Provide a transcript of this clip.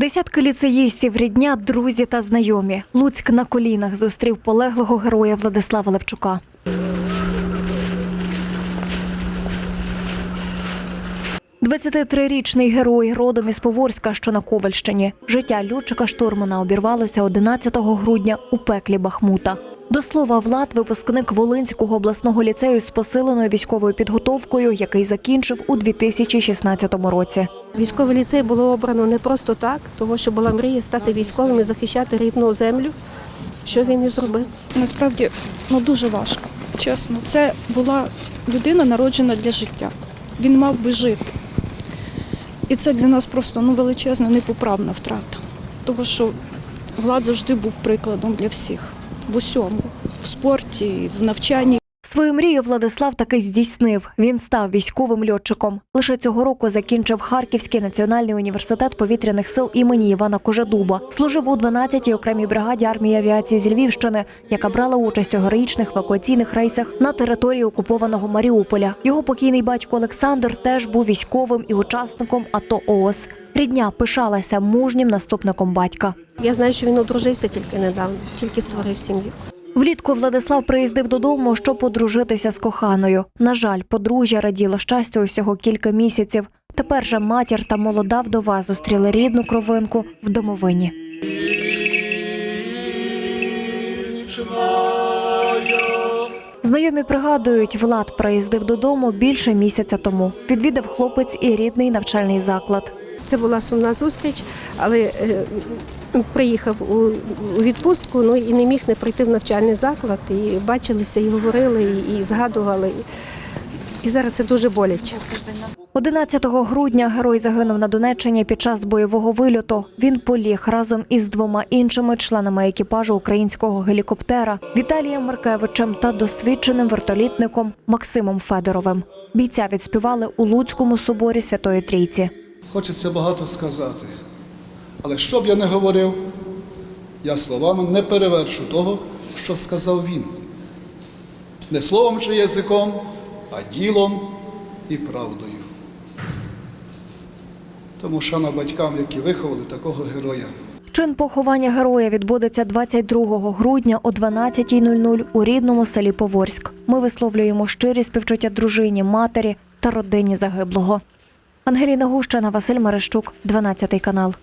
Десятки ліцеїстів, рідня, друзі та знайомі. Луцьк на колінах зустрів полеглого героя Владислава Левчука. – 23-річний герой родом із Поворська, що на Ковальщині. Життя льотчика штурмана обірвалося 11 грудня у пеклі Бахмута. До слова, Влад – випускник Волинського обласного ліцею з посиленою військовою підготовкою, який закінчив у 2016 році. Військовий ліцей було обрано не просто так, тому що була мрія стати військовим і захищати рідну землю, що він і зробив. Насправді ну дуже важко. Чесно, це була людина народжена для життя. Він мав би жити. І це для нас просто ну, величезна, непоправна втрата. Тому що Влад завжди був прикладом для всіх в усьому, в спорті, в навчанні. Свою мрію Владислав таки здійснив. Він став військовим льотчиком. Лише цього року закінчив Харківський національний університет повітряних сил імені Івана Кожедуба. Служив у 12-й окремій бригаді армії авіації зі Львівщини, яка брала участь у героїчних евакуаційних рейсах на території окупованого Маріуполя. Його покійний батько Олександр теж був військовим і учасником АТО ООС. Рідня пишалася мужнім наступником батька. Я знаю, що він одружився тільки недавно, тільки створив сім'ю. Влітку Владислав приїздив додому, щоб подружитися з коханою. На жаль, подружжя раділо щастю усього кілька місяців. Тепер же матір та молода вдова зустріли рідну кровинку в домовині. Знайомі пригадують, Влад приїздив додому більше місяця тому. Відвідав хлопець і рідний навчальний заклад. Це була сумна зустріч, але е, приїхав у, відпустку, ну і не міг не прийти в навчальний заклад. І бачилися, і говорили, і, і згадували. І зараз це дуже боляче. 11 грудня герой загинув на Донеччині під час бойового вильоту. Він поліг разом із двома іншими членами екіпажу українського гелікоптера Віталієм Маркевичем та досвідченим вертолітником Максимом Федоровим. Бійця відспівали у Луцькому соборі Святої Трійці. Хочеться багато сказати. Але що б я не говорив, я словами не перевершу того, що сказав він. Не словом чи язиком, а ділом і правдою. Тому шана батькам, які виховали такого героя. Чин поховання героя відбудеться 22 грудня о 12.00 у рідному селі Поворськ. Ми висловлюємо щирі співчуття дружині, матері та родині загиблого. Ангеліна Гущина, Василь Мерещук, 12 канал.